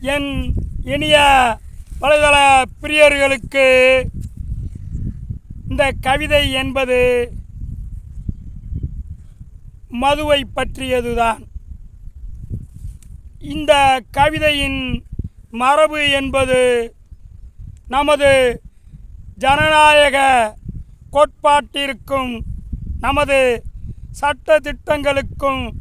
என் இனிய வலைதள பிரியர்களுக்கு இந்த கவிதை என்பது மதுவை பற்றியதுதான். இந்த கவிதையின் மரபு என்பது நமது ஜனநாயக கோட்பாட்டிற்கும் நமது சட்ட திட்டங்களுக்கும்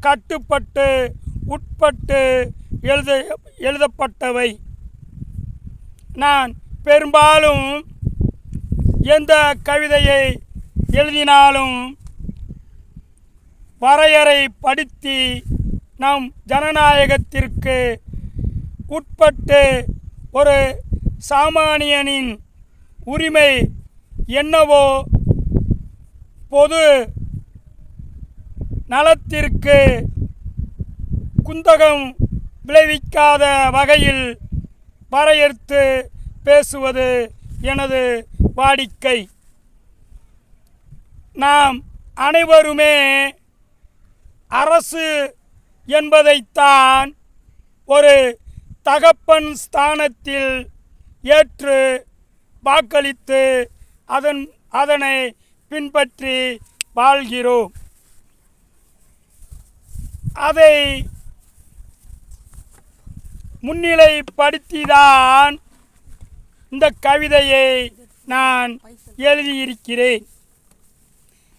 கட்டுப்பட்டு உட்பட்டு எழுத எழுதப்பட்டவை. நான் பெரும்பாலும் எந்த கவிதையை எழுதினாலும் வரையறை படுத்தி நம் ஜனநாயகத்திற்கு உட்பட்டு ஒரு சாமானியனின் உரிமை என்னவோ பொது நலத்திற்கு குந்தகம் விளைவிக்காத வகையில் வரையறுத்து பேசுவது எனது வாடிக்கை. நாம் அனைவருமே அரசு என்பதைத்தான் ஒரு தகப்பன் ஸ்தானத்தில் ஏற்று வாக்களித்து அதன் அதனை பின்பற்றி வாழ்கிறோம். அதை முன்னிலைப்படுத்திதான் இந்த கவிதையை நான் எழுதியிருக்கிறேன்.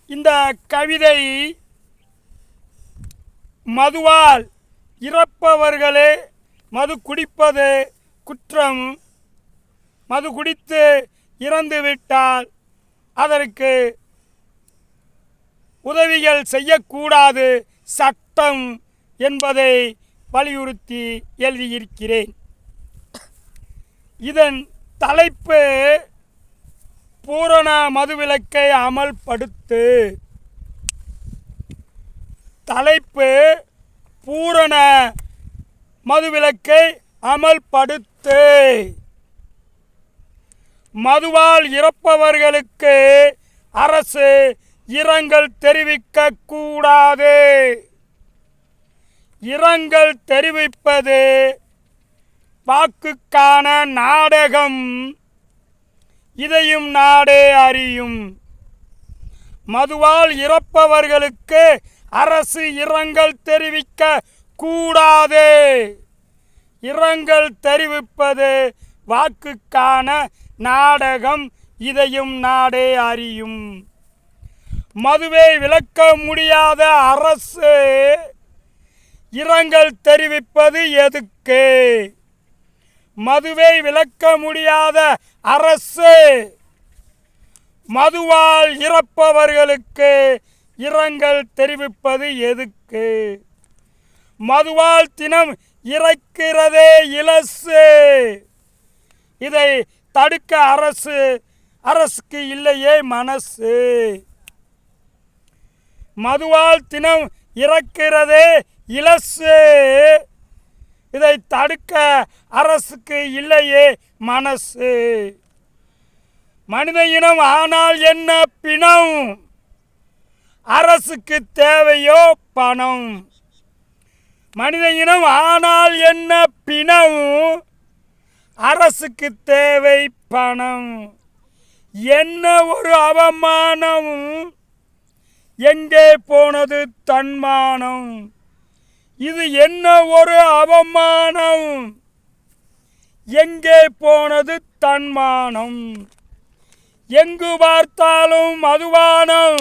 இந்த கவிதை மதுவால் இறப்பவர்களே மது குடிப்பது குற்றம். மது குடித்து இறந்துவிட்டால் அதற்கு உதவிகள் செய்யக்கூடாது சட்டம் என்பதை வலியுறுத்தி எழுதியிருக்கிறேன். இதன் தலைப்பு பூரண மதுவிலக்கை அமல்படுத்து. தலைப்பு பூரண மதுவிலக்கை அமல்படுத்து. மதுவால் இறப்பவர்களுக்கு அரசு இரங்கல் தெரிவிக்க கூடாது இரங்கல் தெரிவிப்பது வாக்குக்கான நாடகம். இதையும் நாடே அறியும். மதுவால் இறப்பவர்களுக்கு அரசு இரங்கல் தெரிவிக்க கூடாது. இரங்கல் தெரிவிப்பது வாக்குக்கான நாடகம். இதையும் நாடே அறியும். மதுவை விளக்க முடியாத அரசு இரங்கல் தெரிவிப்பது எதுக்கு? மதுவை விளக்க முடியாத அரசு. மதுவால் இறப்பவர்களுக்கு இரங்கல் தெரிவிப்பது எதுக்கு? மதுவால் தினம் இறக்கிறதே இலசு. இதை தடுக்க அரசு அரசுக்கு இல்லையே மனசு. மதுவால் தினம் இறக்கிறதே இலசு. இதை தடுக்க அரசுக்கு இல்லையே மனசு. மனித இனம் ஆனால் என்ன பிணம்? அரசுக்கு தேவையோ பணம்? மனித இனம் ஆனால் என்ன பிணம்? அரசுக்கு தேவை பணம். என்ன ஒரு அவமானம்? எங்கே போனது தன்மானம்? இது என்ன ஒரு அவமானம்? எங்கே போனது தன்மானம்? எங்கு பார்த்தாலும் மதுவானம்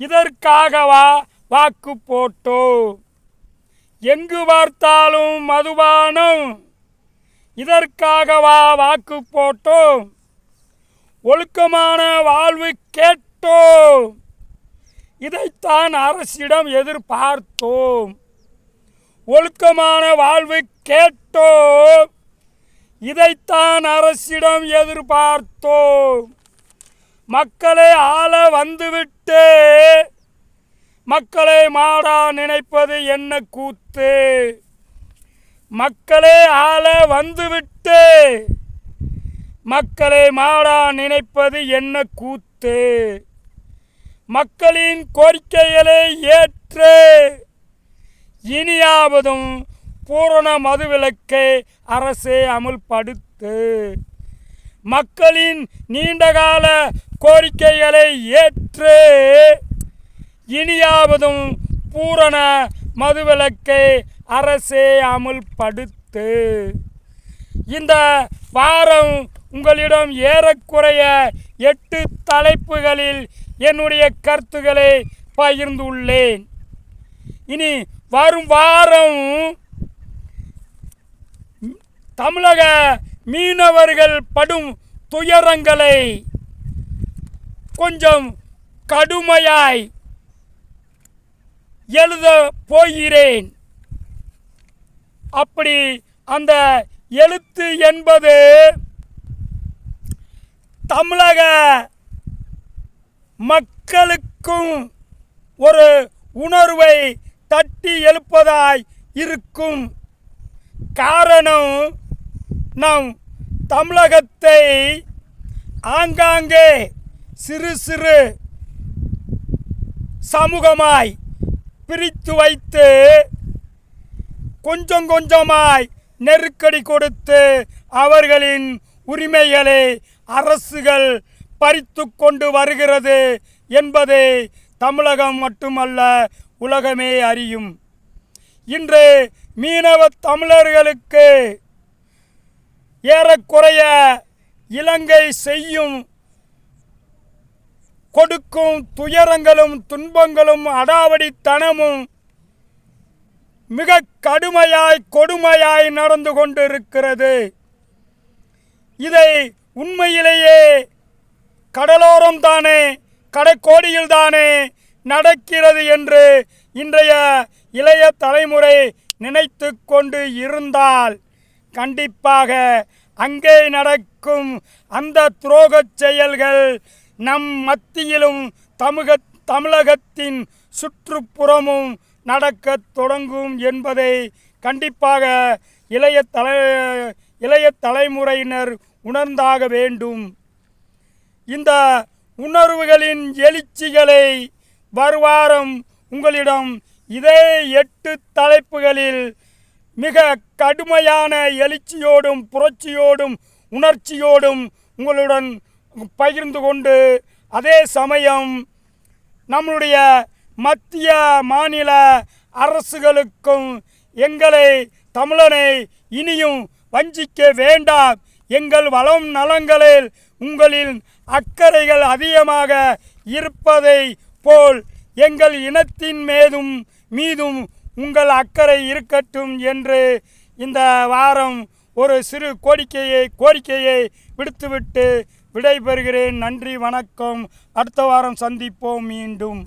இதற்காகவா வாக்கு போட்டோ? எங்கு பார்த்தாலும் மதுபானம்? இதற்காகவா வாக்கு போட்டோம் ஒழுக்கமான வாழ்வு கேட்டோம் இதைத்தான் அரசிடம் எதிர்பார்த்தோம். ஒழுக்கமான வாழ்வு கேட்டோம். இதைத்தான் அரசிடம் எதிர்பார்த்தோம். மக்களை ஆள வந்துவிட்டு. மக்களை மாடா நினைப்பது என்ன கூத்து? மக்களே ஆள வந்துவிட்டு. மக்களை மாடா நினைப்பது என்ன கூத்து? மக்களின் கோரிக்கைகளை ஏற்று இனியாவதும் பூரண மதுவிலக்கை அரசே அமுல்படுத்து. மக்களின் நீண்டகால கோரிக்கைகளை ஏற்று இனியாவதும் பூரண மதுவிலக்கை அரசே அமுல்படுத்து. இந்த வாரம் உங்களிடம் ஏறக்குறைய எட்டு தலைப்புகளில் என்னுடைய கருத்துக்களை பகிர்ந்துள்ளேன். இனி வரும் வாரம் தமிழக மீனவர்கள் படும் துயரங்களை கொஞ்சம் கடுமையாய் எழுத போகிறேன். அப்படி அந்த எழுத்து என்பது தமிழக மக்களுக்கும் ஒரு உணர்வை தட்டி எழுப்பதாய் இருக்கும் காரணம் நம் தமிழகத்தை ஆங்காங்கே சிறு சிறு சமூகமாய் பிரித்து வைத்து கொஞ்சம் கொஞ்சமாய் நெருக்கடி கொடுத்து அவர்களின் உரிமைகளை அரசுகள் பறித்து கொண்டு வருகிறது என்பதை தமிழகம் மட்டுமல்ல உலகமே அறியும். இன்று மீனவ தமிழர்களுக்கு ஏறக்குறைய இலங்கை செய்யும் கொடுக்கும் துயரங்களும் துன்பங்களும் அடாவடித்தனமும் மிக கடுமையாய் கொடுமையாய் நடந்து கொண்டிருக்கிறது. இதை உண்மையிலேயே கடலோரம் தானே கடைக்கோடியில் தானே நடக்கிறது என்று இன்றைய இளைய தலைமுறை நினைத்து கொண்டு இருந்தால் கண்டிப்பாக அங்கே நடக்கும் அந்த துரோகச் செயல்கள் நம் மத்தியிலும் தமிழக தமிழகத்தின் சுற்றுப்புறமும் நடக்கத் தொடங்கும் என்பதை கண்டிப்பாக இளைய தலை இளைய தலைமுறையினர் உணர்ந்தாக வேண்டும். இந்த உணர்வுகளின் எழுச்சிகளை வருவாரம் உங்களிடம் இதே எட்டு தலைப்புகளில் மிக கடுமையான எழுச்சியோடும் புரட்சியோடும் உணர்ச்சியோடும் உங்களுடன் பகிர்ந்து கொண்டு அதே சமயம் நம்முடைய மத்திய மாநில அரசுகளுக்கும் எங்களை தமிழனை இனியும் வஞ்சிக்க வேண்டாம். எங்கள் வளம் நலங்களில் உங்களின் அக்கறைகள் அதிகமாக இருப்பதை போல் எங்கள் இனத்தின் மீதும் மீதும் உங்கள் அக்கறை இருக்கட்டும் என்று இந்த வாரம் ஒரு சிறு கோரிக்கையை கோரிக்கையை விடுத்துவிட்டு விடைபெறுகிறேன். நன்றி வணக்கம். அடுத்த வாரம் சந்திப்போம் மீண்டும்.